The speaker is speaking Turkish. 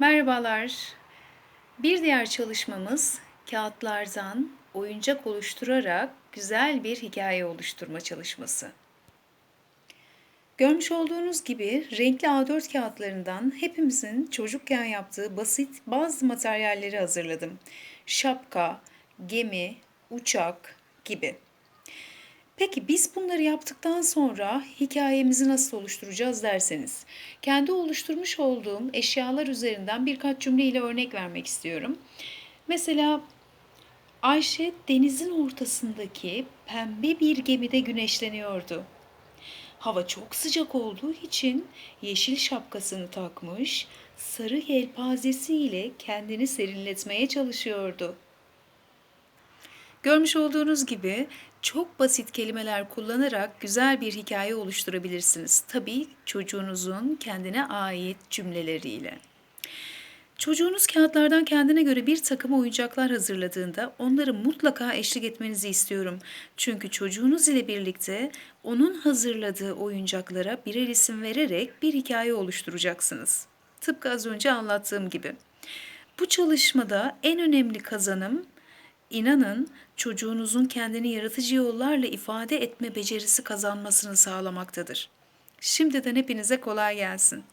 Merhabalar. Bir diğer çalışmamız kağıtlardan oyuncak oluşturarak güzel bir hikaye oluşturma çalışması. Görmüş olduğunuz gibi renkli A4 kağıtlarından hepimizin çocukken yaptığı basit bazı materyalleri hazırladım. Şapka, gemi, uçak gibi. Peki biz bunları yaptıktan sonra hikayemizi nasıl oluşturacağız derseniz, kendi oluşturmuş olduğum eşyalar üzerinden birkaç cümleyle örnek vermek istiyorum. Mesela Ayşe denizin ortasındaki pembe bir gemide güneşleniyordu. Hava çok sıcak olduğu için yeşil şapkasını takmış, sarı yelpazesiyle kendini serinletmeye çalışıyordu. Görmüş olduğunuz gibi çok basit kelimeler kullanarak güzel bir hikaye oluşturabilirsiniz. Tabii çocuğunuzun kendine ait cümleleriyle. Çocuğunuz kağıtlardan kendine göre bir takım oyuncaklar hazırladığında onları mutlaka eşlik etmenizi istiyorum. Çünkü çocuğunuz ile birlikte onun hazırladığı oyuncaklara birer isim vererek bir hikaye oluşturacaksınız. Tıpkı az önce anlattığım gibi. Bu çalışmada en önemli kazanım İnanın çocuğunuzun kendini yaratıcı yollarla ifade etme becerisi kazanmasını sağlamaktadır. Şimdiden hepinize kolay gelsin.